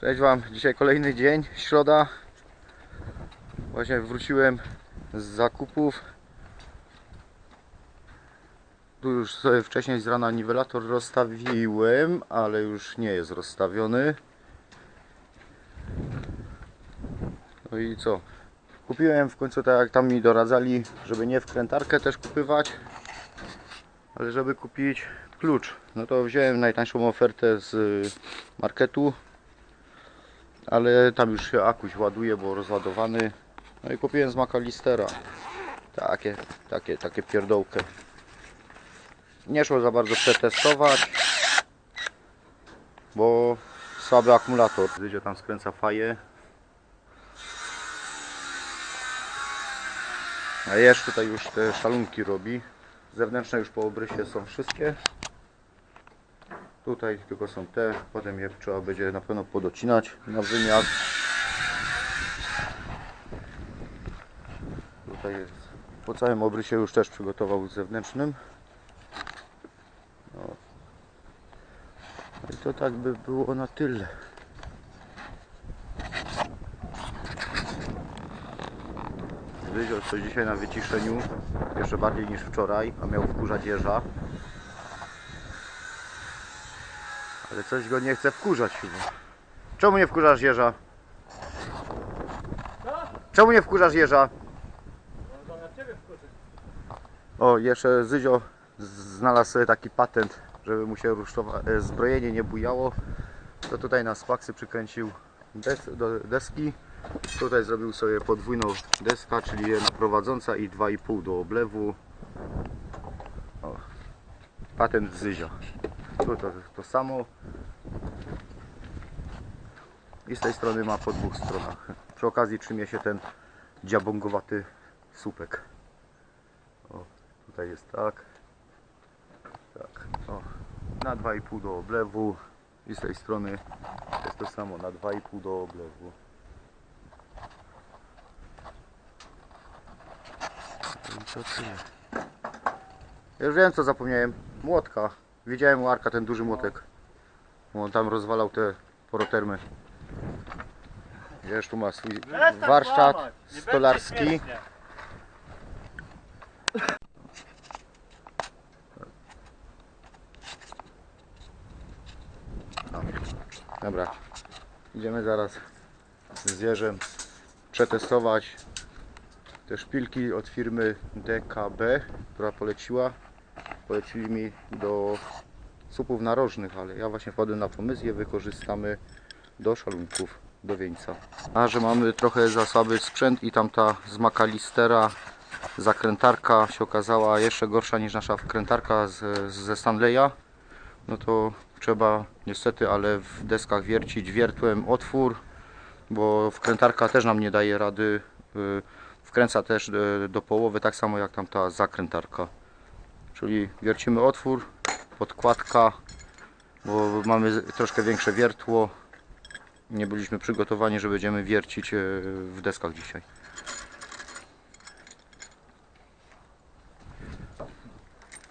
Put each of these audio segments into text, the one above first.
Cześć Wam, dzisiaj kolejny dzień, środa. Właśnie wróciłem z zakupów. Tu już sobie wcześniej z rana niwelator rozstawiłem, ale już nie jest rozstawiony. No i co? Kupiłem w końcu tak jak tam mi doradzali, żeby nie wkrętarkę też kupywać, ale żeby kupić klucz. No to wziąłem najtańszą ofertę z marketu ale tam już się akuś ładuje, bo rozładowany. No i kupiłem z McAllistera. Takie, takie, takie pierdołkę. Nie szło za bardzo przetestować, bo słaby akumulator. Gdzie tam skręca faję. A jeszcze tutaj już te szalunki robi. Zewnętrzne już po obrysie są wszystkie. Tutaj tylko są te, potem je trzeba będzie na pewno podocinać na wymiar. Tutaj jest po całym obrysie już też przygotował z zewnętrznym. No. No I to tak by było na tyle. Wyziął coś dzisiaj na wyciszeniu, jeszcze bardziej niż wczoraj, a miał wkurzać jeża. Ale coś go nie chce wkurzać chyba. Czemu nie wkurzasz jeża? Czemu nie wkurzasz jeża? O, jeszcze Zyzio znalazł sobie taki patent, żeby mu się e, zbrojenie nie bujało. To tutaj na spaksy przykręcił des do deski. Tutaj zrobił sobie podwójną deska, czyli jedna prowadząca i 2,5 do oblewu. O, patent Zyzio. Tu to, to samo. I z tej strony ma po dwóch stronach. Przy okazji trzymie się ten dziabongowaty słupek. O, tutaj jest tak. Tak. O, na 2,5 do oblewu. I z tej strony jest to samo na 2,5 do oblewu. I to tyle. Ja Już wiem co zapomniałem. Młotka. Widziałem u Arka ten duży młotek. Bo on tam rozwalał te porotermy. Wiesz, tu ma swój warsztat stolarski. Dobra. Idziemy zaraz z Jerzem przetestować te szpilki od firmy DKB, która poleciła. Polecili mi do słupów narożnych, ale ja właśnie wpadłem na pomysł je wykorzystamy do szalunków, do wieńca. A że mamy trochę za słaby sprzęt i tamta z McAllistera zakrętarka się okazała jeszcze gorsza niż nasza wkrętarka z, ze Stanleya, no to trzeba niestety, ale w deskach wiercić wiertłem otwór, bo wkrętarka też nam nie daje rady. y, Wkręca też y, do połowy, tak samo jak tamta zakrętarka. Czyli wiercimy otwór, podkładka, bo mamy troszkę większe wiertło. Nie byliśmy przygotowani, że będziemy wiercić e, w deskach dzisiaj.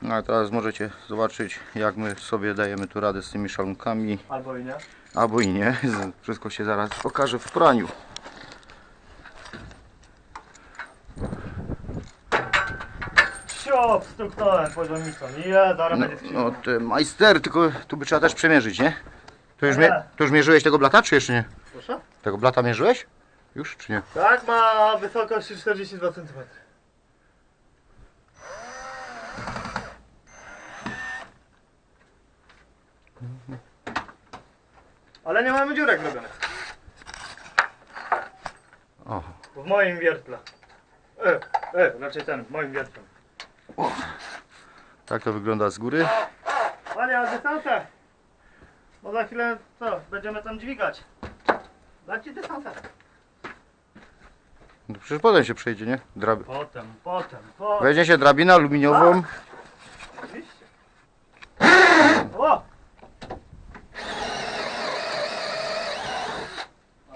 No a teraz możecie zobaczyć jak my sobie dajemy tu radę z tymi szalunkami, Albo i nie. albo i nie. Wszystko się zaraz pokaże w praniu. Siop, stuknąłem poziomicą. Nie, dobra, No, będzie no ty majster, tylko tu by trzeba też przemierzyć, nie? To już, mie- to już mierzyłeś tego blata, czy jeszcze nie? Proszę? Tego blata mierzyłeś? Już, czy nie? Tak, ma wysokość 42 cm. Ale nie mamy dziurek robionych. O, W moim wiertle. E, e, raczej ten, w moim wiertle. Tak to wygląda z góry. Panie, a dystansę? Bo za chwilę, co, będziemy tam dźwigać. Dać ci dystansę. No przecież potem się przejdzie, nie? Drab... Potem, potem, potem. Weźmie się drabinę aluminiową. Oczywiście. O!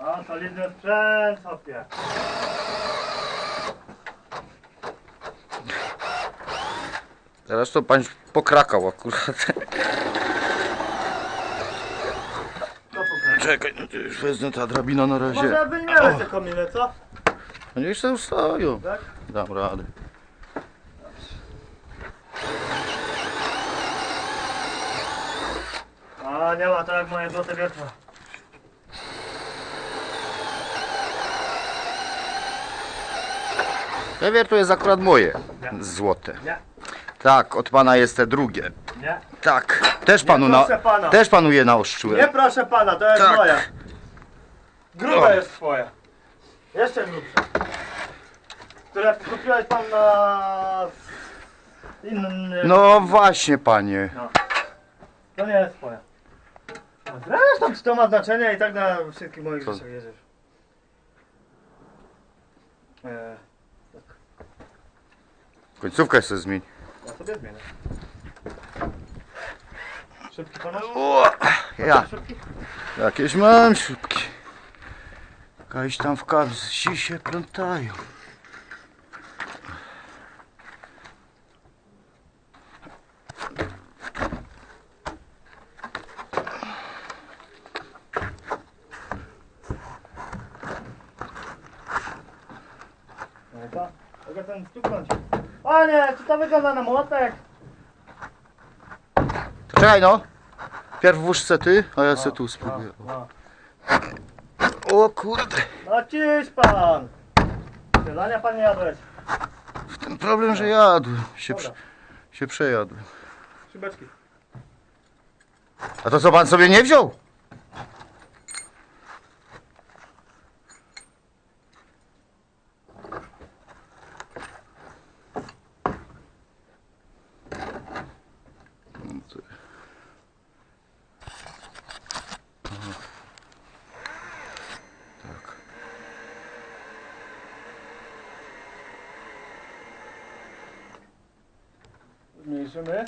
A, solidny sprzęt sobie. Teraz to pan pokrakał akurat. Czekaj, no to już wezmę ta drabina na razie. Może wyjmiemy te kominy, co? No niech sobie stoją. Tak? Dam radę. A nie ma tak moje złote wiertła. Lewier to jest akurat moje. Nie. Złote. Nie, Tak, od pana jest te drugie. nie. Tak. Też panu na, proszę pana. też panu je naostrzyłem. Nie proszę pana, to jest Tak. moja. Grube O. jest twoja. Jeszcze grubsza. Które kupiłeś pan na... Inny... No właśnie, panie. To nie jest twoja. No Zresztą czy to ma znaczenie i tak na wszystkich moich Co? rzeczach jedziesz. Eee, Końcówkę sobie zmień. Ja sobie zmienię. Szybki pan masz? O, ja. Szybki? Jakieś mam śrubki. Jakaś tam w kabzi się plątają. No i co? Mogę ten stuknąć. O nie, czy to wygląda na młotek? To czekaj no. Pierw włóż se ty, a ja se tu spróbuję. No, O kurde. no ciś pan! Śniadania pan nie jadłeś. W tym problem, że jadłem. Się, Dobra, prze- się przejadłem. szybeczki. A to co pan sobie nie wziął? Zmniejszymy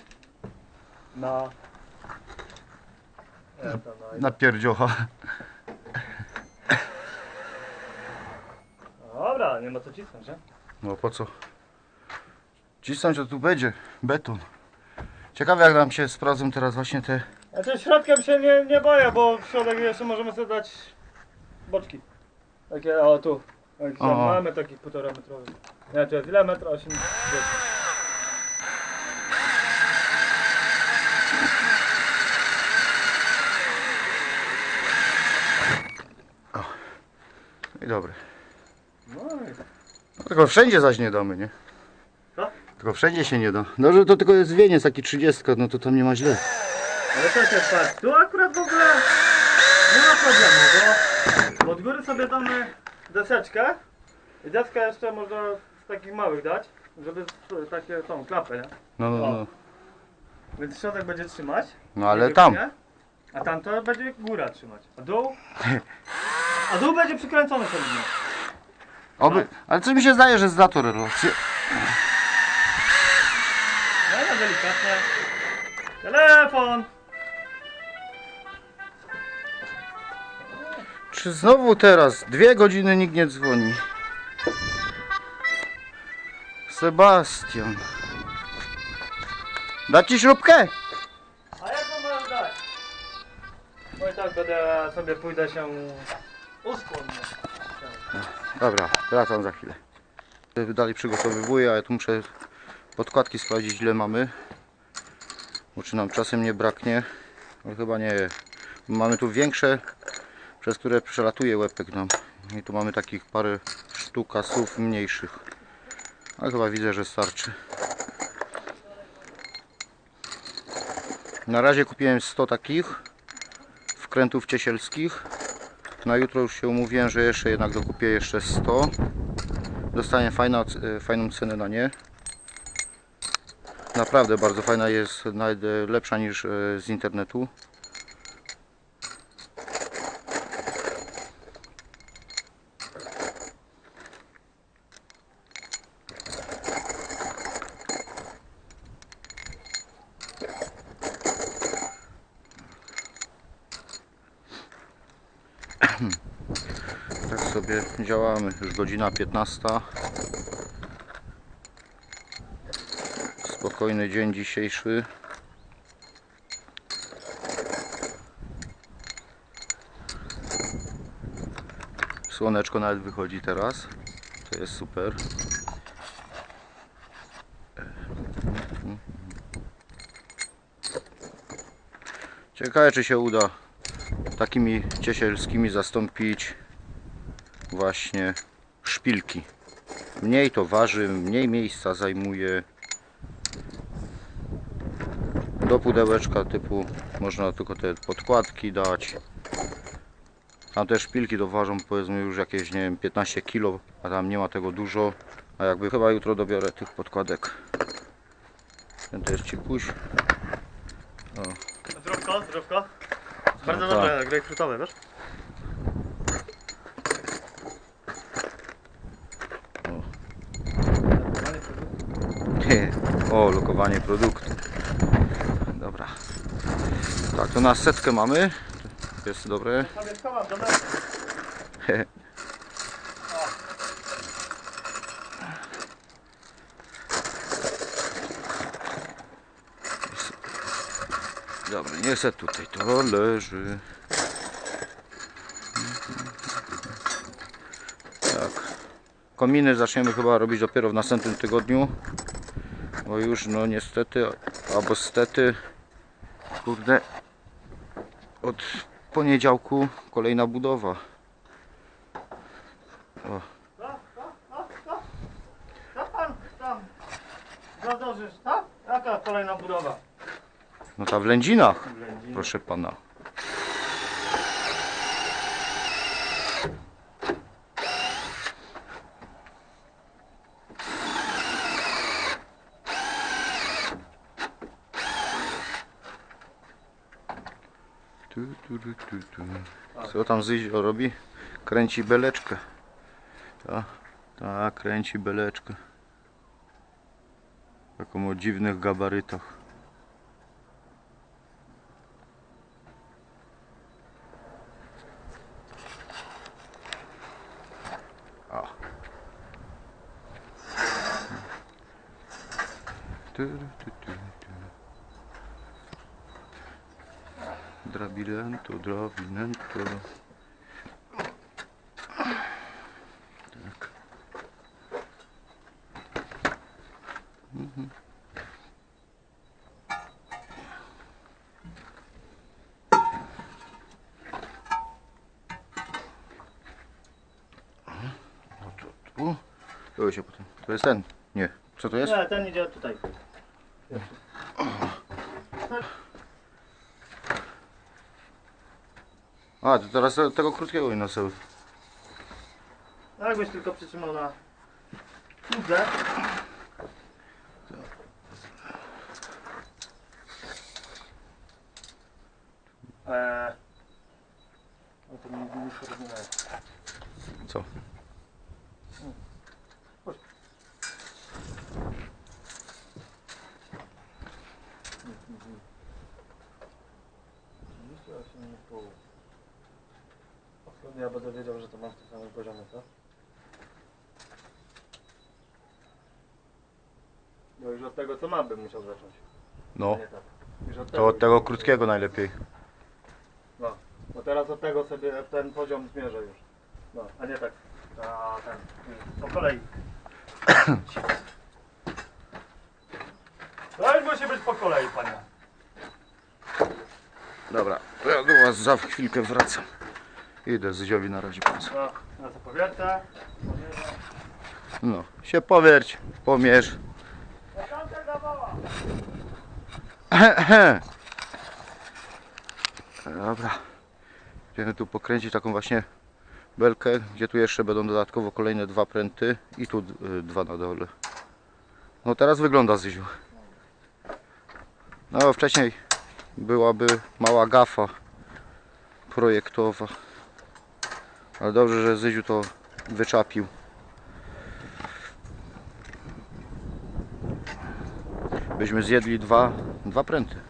na... Nie, to na... Pierdziocha. Dobra, nie ma co cisnąć, nie? No po co? Cisnąć to tu będzie. Beton. Ciekawe jak nam się sprawdzą teraz właśnie te... Znaczy środkiem się nie, nie boję, bo w środek jeszcze możemy sobie dać boczki. Takie, o tu. Jak tam O. mamy takich półtora metrowych. Nie, to jest ile metra? 8 I dobre. No i No, tylko wszędzie zaś nie damy, nie? Co? Tylko wszędzie się nie da. No, że to tylko jest wieniec taki 30, no to tam nie ma źle. Ale to się patrz, tu akurat w ogóle nie ma problemu, bo od góry sobie damy deseczkę i deskę jeszcze można z takich małych dać, żeby takie tą klapę, nie? No, no, no. Więc środek będzie trzymać. No ale nie tam. wypchnie, A tam to będzie góra trzymać. A dół? A dół będzie przykręcony solidnie. Oby... Ale co mi się zdaje, że zda to relację. No delikatnie. Telefon! Czy znowu teraz? Dwie godziny nikt nie dzwoni. Sebastian. Dać ci śrubkę? A jak to możesz dać? Bo i tak będę sobie pójdę się Dobra, wracam za chwilę. Dalej przygotowywuję, ale tu muszę podkładki sprawdzić ile mamy. Bo czy nam czasem nie braknie. Ale chyba nie. Mamy tu większe, przez które przelatuje łepek nam. I tu mamy takich parę sztuk asów mniejszych. Ale chyba widzę, że starczy. Na razie kupiłem 100 takich wkrętów ciesielskich. Na jutro już się umówiłem, że jeszcze jednak dokupię jeszcze 100. Dostanie fajna, e, fajną cenę na nie. Naprawdę bardzo fajna jest, lepsza niż e, z internetu. Tak sobie działamy. Już godzina 15. Spokojny dzień dzisiejszy. Słoneczko nawet wychodzi teraz. To jest super. Ciekawe czy się uda takimi ciesielskimi zastąpić właśnie szpilki. Mniej to waży, mniej miejsca zajmuje. Do pudełeczka typu można tylko te podkładki dać. Tam te szpilki to ważą powiedzmy już jakieś nie wiem 15 kg, a tam nie ma tego dużo. A jakby chyba jutro dobiorę tych podkładek. Ten to jest cipuś. Bardzo No tak. dobre, grejpfrutowe, wiesz? O, lokowanie produktu. Dobra. Tak, to na setkę mamy. Jest dobre. Sobie schowam, dobra? Dobra, nie se tutaj to leży. Tak. Kominy zaczniemy chyba robić dopiero w następnym tygodniu. Bo już no niestety, albo stety, kurde, od poniedziałku kolejna budowa. O, Co pan tam zadążysz, tak? Jaka kolejna budowa? No ta w Lędzinach, proszę pana. Tu, tu, tu, tu, tu. Co tam Zyzio robi? Kręci beleczkę. Tak, ta, kręci beleczkę. Taką o dziwnych gabarytach. O. Tu, tu, tu, tu. Drabilento, drabilento. Tak. Mhm. O, to tu. To się potem. To jest ten. Nie. Co to jest? Nie, ten idzie tutaj. A, to teraz tego krótkiego i noseł. No jakbyś tylko przytrzymał na kudze. Eee. No to mi nie porozumiewa. Co? Ja będę wiedział, że to mam w tym samym poziomie, co? No już od tego co mam bym musiał zacząć. No. Nie tak. Już od To od tego krótkiego najlepiej. No. Bo teraz od tego sobie ten poziom zmierzę już. No, a nie tak. A ten. Po kolei. To już musi być po kolei, panie. Dobra, to ja do was za chwilkę wracam. Idę Zyziowi na razie pan. No, na co powiercę. No, się powierć, pomierz. Dobra. Będziemy tu pokręcić taką właśnie belkę, gdzie tu jeszcze będą dodatkowo kolejne dwa pręty i tu y, dwa na dole. No teraz wygląda Zyziu. No wcześniej byłaby mała gafa projektowa. Ale dobrze, że Zyziu to wyczapił. Byśmy zjedli dwa, dwa pręty.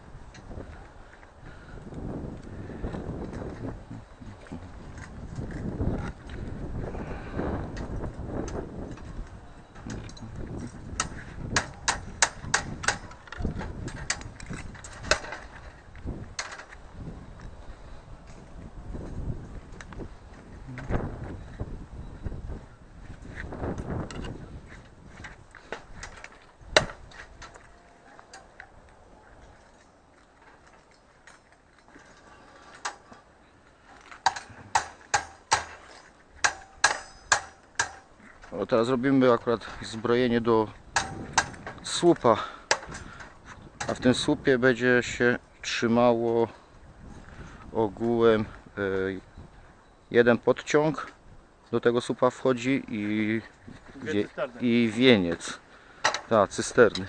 Teraz robimy akurat zbrojenie do słupa. A w tym słupie będzie się trzymało ogółem e, jeden podciąg do tego słupa wchodzi i, wie, i wieniec. Tak, cysterny.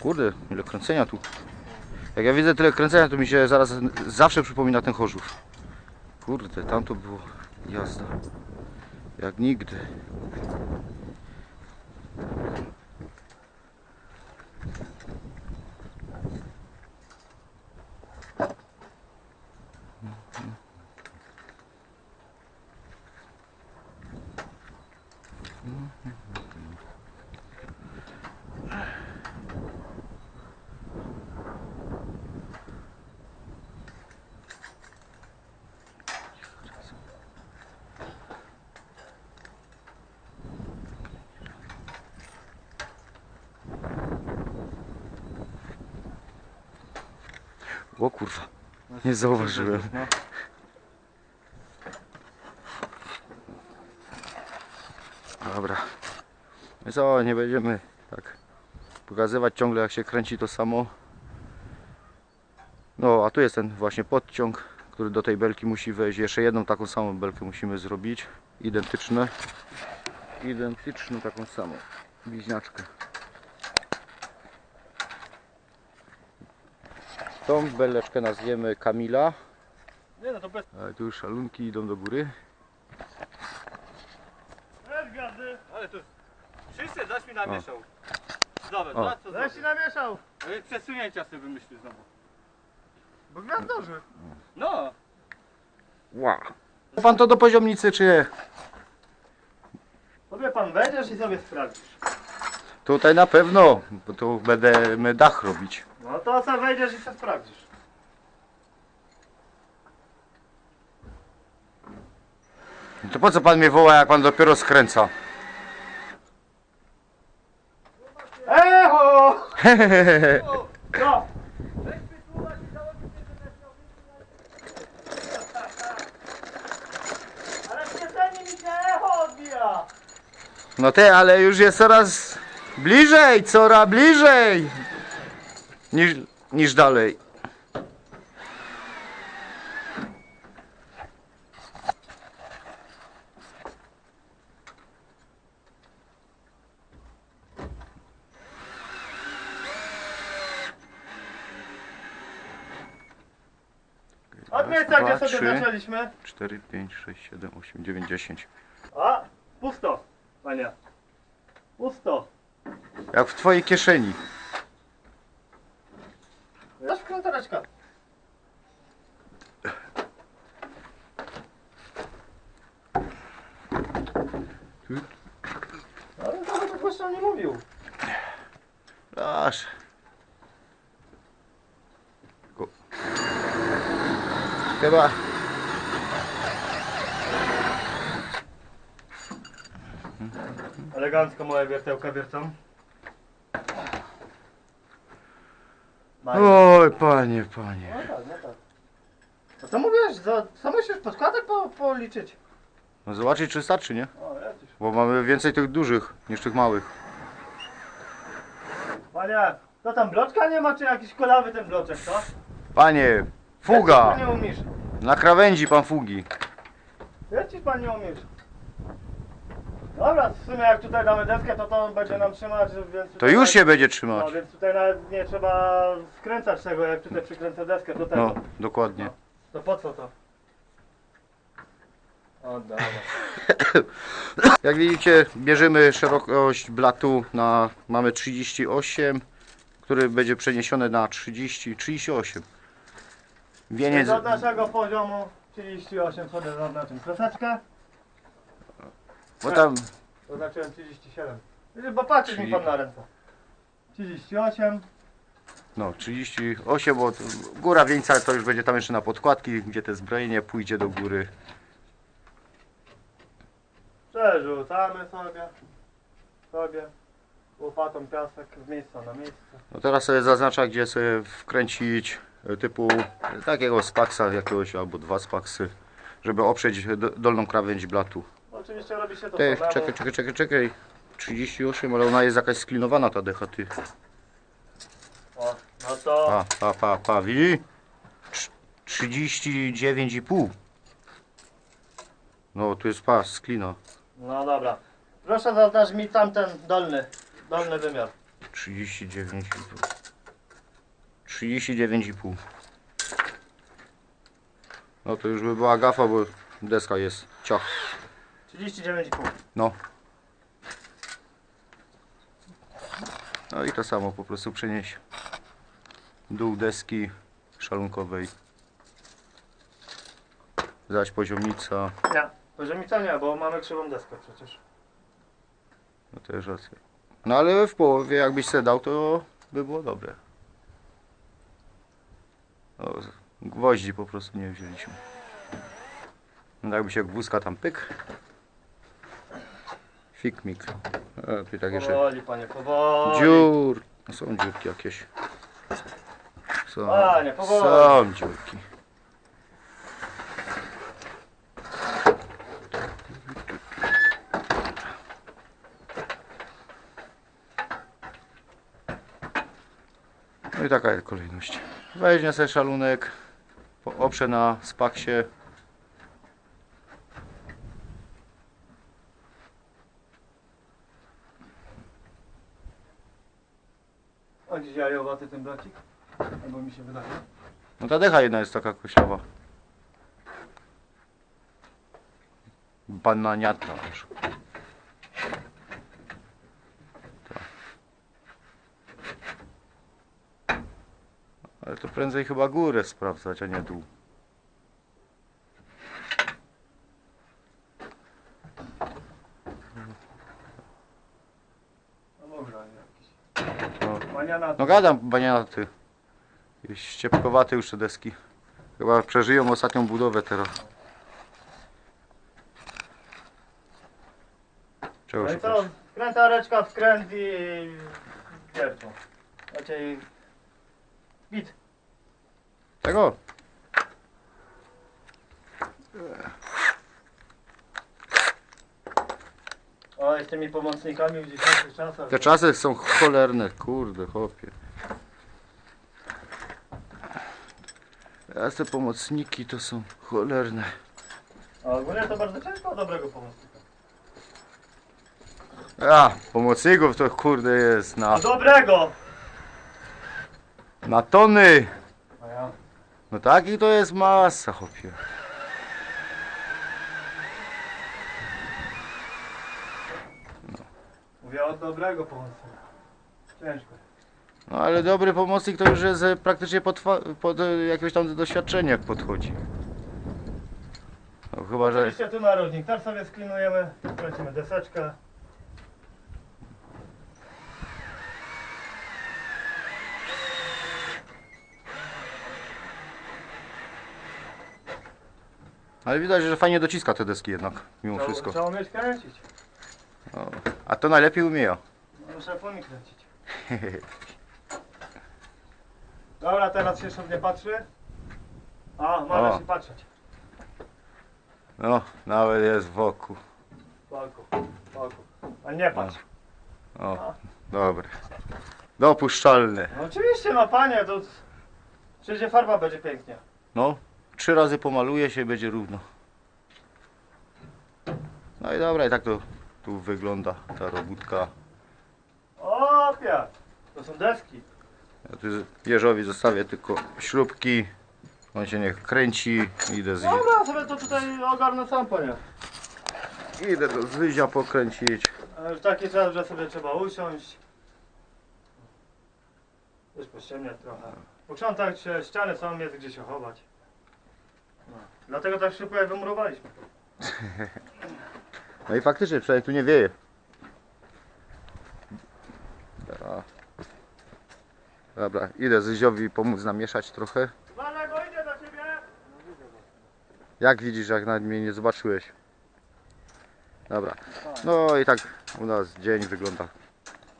Kurde, ile kręcenia tu. Jak ja widzę tyle kręcenia, to mi się zaraz zawsze przypomina ten Chorzów. Kurde, tam to było jazda. Jak nigdy. O kurwa, nie zauważyłem. Dobra. No co, nie będziemy tak pokazywać ciągle jak się kręci to samo. No, a tu jest ten właśnie podciąg, który do tej belki musi wejść. Jeszcze jedną taką samą belkę musimy zrobić. Identyczne. Identyczną taką samą bliźniaczkę. Tą beleczkę nazwiemy Kamila. Nie no to bez... Ale tu już szalunki idą do góry. Bez gazy. Ale tu... Wszyscy zaś mi namieszał. O. co Zaś ci namieszał. Ale przesunięcia sobie wymyślił znowu. Bo gwiazdorzy. No. Wow. Pan to do poziomnicy czy nie? Sobie pan wejdziesz i sobie sprawdzisz. Tutaj na pewno, bo tu będziemy dach robić. No to sobie wejdziesz i sprawdzisz. To po co pan mnie woła, jak pan dopiero skręca? Echo! No! Ale w kieszeni mi się echo odbija! No ty, ale już jest coraz bliżej, coraz bliżej niż, niż dalej. Od miejsca, dwa, gdzie sobie zaczęliśmy. 4, 5, 6, 7, 8, 9, 10. A, pusto, panie. Pusto. Jak w twojej kieszeni. Dasz wkrętareczka. Ale to tak właśnie nie mówił. Aż. Chyba. Elegancko moje wiertełka wiercą. Mają. Oj, panie, panie. No tak, no tak. A co mówisz? Za, co myślisz? Podkładek po, policzyć? No zobaczyć, czy starczy, nie? O, lecisz. Bo mamy więcej tych dużych niż tych małych. Panie, to tam bloczka nie ma, czy jakiś kolawy ten bloczek, co? Panie, fuga! Nie umiesz. Na krawędzi pan fugi. Wiecie, pan nie umiesz. Dobra, w sumie jak tutaj damy deskę, to to będzie nam trzymać, więc... To tutaj już się będzie No, trzymać. więc tutaj nawet nie trzeba wkręcać tego, jak tutaj przykręcę deskę do tego. No, dokładnie. To po co to? O, dobra. Jak widzicie, bierzemy szerokość blatu na mamy 38, który będzie przeniesiony na 30, 38. Wieniec, Do naszego poziomu 38 sobie zaznaczyłem kreseczkę. Bo tam Zaznaczyłem 37. Bo patrzysz mi pan na ręce. 38. no 38, bo to góra wieńca to już będzie tam jeszcze na podkładki, gdzie te zbrojenie pójdzie do góry. Przerzucamy sobie. Sobie. Łopatą piasek z miejsca na miejsce. No teraz sobie zaznacza, gdzie sobie wkręcić e, typu e, takiego spaksa jakiegoś albo dwa spaksy, żeby oprzeć do, dolną krawędź blatu. Oczywiście robi się to Ty, czekaj, czekaj, czekaj, czekaj. 38, ale ona jest jakaś sklinowana ta decha, ty. O, no to Pa, pa, pa, pa, widzi? Trz- 39,5. No, tu jest pas, sklina. No dobra. Proszę zaznacz mi tamten dolny, dolny wymiar. 39,5. 39,5. No to już by była gafa, bo deska jest ciach. 39,5. No. No i to samo po prostu przenieść. Dół deski szalunkowej. Zaś poziomnica. Nie, poziomica nie, bo mamy krzywą deskę przecież. No też racja. No ale w połowie jakbyś se dał, to by było dobre. O, gwoździ po prostu nie wzięliśmy. No jakby się jak wózka tam pyk. Fikmik. A, tu tak jeszcze Powoli panie, powoli. dziur. No są dziurki jakieś. Są, Panie, powoli. są dziurki. No i taka jest kolejność. Weźmie sobie szalunek, oprze na spaksie. Gdzieś jajowaty ten blacik? Albo mi się wydaje. No ta decha jedna jest taka koślawa. Bananiatna aż. Tak. Ale to prędzej chyba górę sprawdzać, a nie dół. No może jakiś. No, no gadam, baniaty. Jest ściepkowate już te deski. Chyba przeżyją ostatnią budowę teraz. Czego No szukasz? co? Skrętareczka, wkręt i wiertło. Raczej bit. Tego? Z tymi pomocnikami w dzisiejszych czasach. Te czasy są cholerne, kurde, chłopie. Teraz te pomocniki to są cholerne. A ogólnie to bardzo ciężko o dobrego pomocnika. A, pomocników to kurde jest na, A dobrego! na tony. A ja. No taki to jest masa, chłopie. Dobrego pomocnika. Ciężko. No ale dobry pomocnik to już jest e, praktycznie pod, fa- pod e, jakieś tam doświadczenie jak podchodzi. No chyba, że... Oczywiście tu narożnik. Teraz sobie sklinujemy, kręcimy deseczkę. Ale widać, że fajnie dociska te deski jednak, mimo Trzeba, wszystko. trzeba umieć kręcić. O, a to najlepiej umieją. No, Muszę umie kręcić. Dobra, teraz się szybnie patrzy. A, może O. się patrzeć. No, nawet jest wokół. Paku, paku. A nie patrz. O, dobre. Dopuszczalne. No oczywiście, no panie, to przecież farba będzie pięknie. No, trzy razy pomaluje się i będzie równo. No i dobra, i tak to tu wygląda ta robótka. O, piat. To są deski. Ja tu Jeżowi zostawię tylko śrubki. On się niech kręci. Idę z, Dobra, sobie to tutaj ogarnę sam, panie. idę do zwyzia pokręcić. A Już taki czas, że sobie trzeba usiąść. Już pościemniać trochę. Uprzątać się, ściany są, jest gdzie się chować. No. Dlatego tak szybko jak wymurowaliśmy. No i faktycznie, przynajmniej tu nie wieje. Dobra. Dobra, idę Zyziowi pomóc namieszać trochę. Bo idzie do ciebie! Jak widzisz, jak nawet mnie nie zobaczyłeś. Dobra. No i tak u nas dzień wygląda